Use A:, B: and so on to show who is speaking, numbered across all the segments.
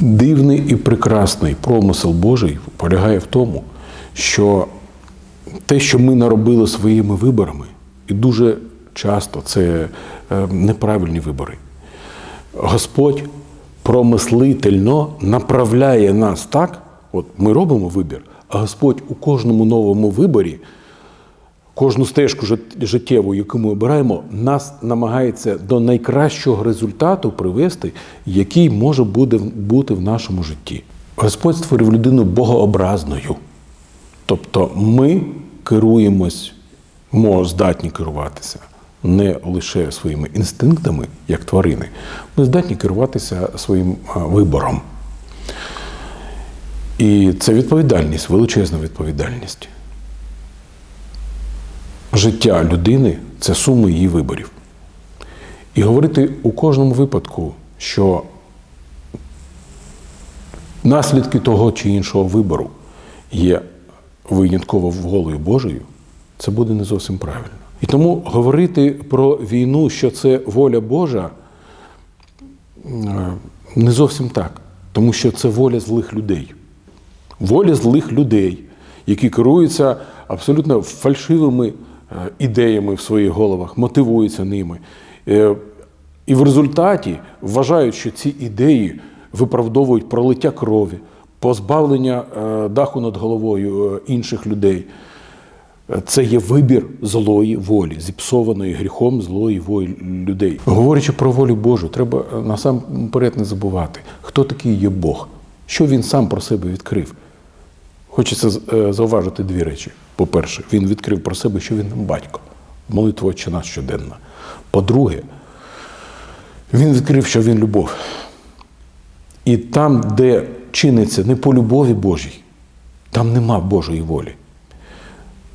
A: Дивний і прекрасний промисел Божий полягає в тому, що те, що ми наробили своїми виборами, і дуже часто це е, неправильні вибори. Господь промислительно направляє нас так, от ми робимо вибір, а Господь у кожному новому виборі, кожну стежку жит- життєву, яку ми обираємо, нас намагається до найкращого результату привести, який може бути в нашому житті. Господь створив людину богообразною. Тобто ми керуємось, мо здатні керуватися не лише своїми інстинктами, як тварини, ми здатні керуватися своїм вибором. І це відповідальність, величезна відповідальність. Життя людини це сума її виборів. І говорити у кожному випадку, що наслідки того чи іншого вибору є винятково волею Божою, це буде не зовсім правильно. І тому говорити про війну, що це воля Божа, е, не зовсім так, тому що це воля злих людей. Воля злих людей, які керуються абсолютно фальшивими ідеями в своїх головах, мотивуються ними. Е, І в результаті вважають, що ці ідеї виправдовують пролиття крові, позбавлення е, даху над головою е, інших людей. Е, Це є вибір злої волі, зіпсованої гріхом злої волі людей. Говорячи про волю Божу, треба е, насамперед не забувати, хто такий є Бог, що він сам про себе відкрив. Хочеться е, зауважити дві речі. По-перше, він відкрив про себе, що він батько, молитва «Отче наш» щоденна. По-друге, він відкрив, що він любов. І там, де чиниться не по любові Божій, там нема Божої волі.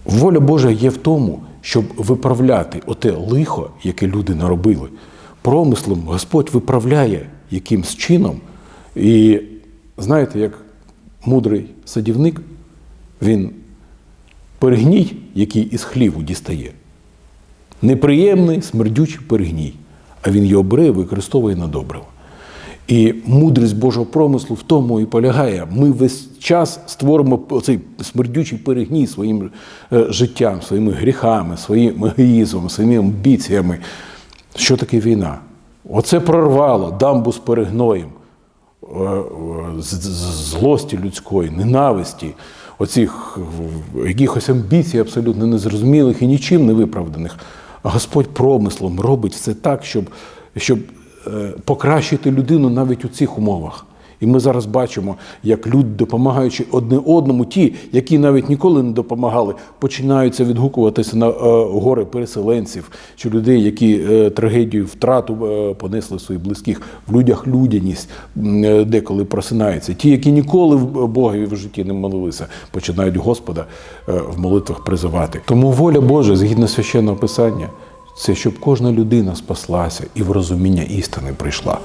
A: Воля Божа є в тому, щоб виправляти оте лихо, яке люди наробили. Промислом Господь виправляє якимсь чином. І знаєте, як мудрий садівник, він перегній, який із хліву дістає. Неприємний, смердючий перегній, а він його бере і використовує на добриво. І мудрість Божого промислу в тому і полягає. Ми весь час створимо цей смердючий перегній своїм е, життям, своїми гріхами, своїм егоїзмом, своїми амбіціями. Що таке війна? Оце прорвало дамбу з перегноєм злості людської, ненависті, оцих е, якихось амбіцій абсолютно незрозумілих і нічим не виправданих. Господь промислом робить все так, щоб, щоб е, покращити людину навіть у цих умовах. І ми зараз бачимо, як люди, допомагаючи одне одному, ті, які навіть ніколи не допомагали, починаються відгукуватися на е, гори переселенців чи людей, які е, трагедію втрату е, понесли своїх близьких. В людях людяність деколи просинається. Ті, які ніколи в Богові в житті не молилися, починають Господа в молитвах призивати. Тому воля Божа, згідно священного писання, це щоб кожна людина спаслася і в розуміння істини прийшла.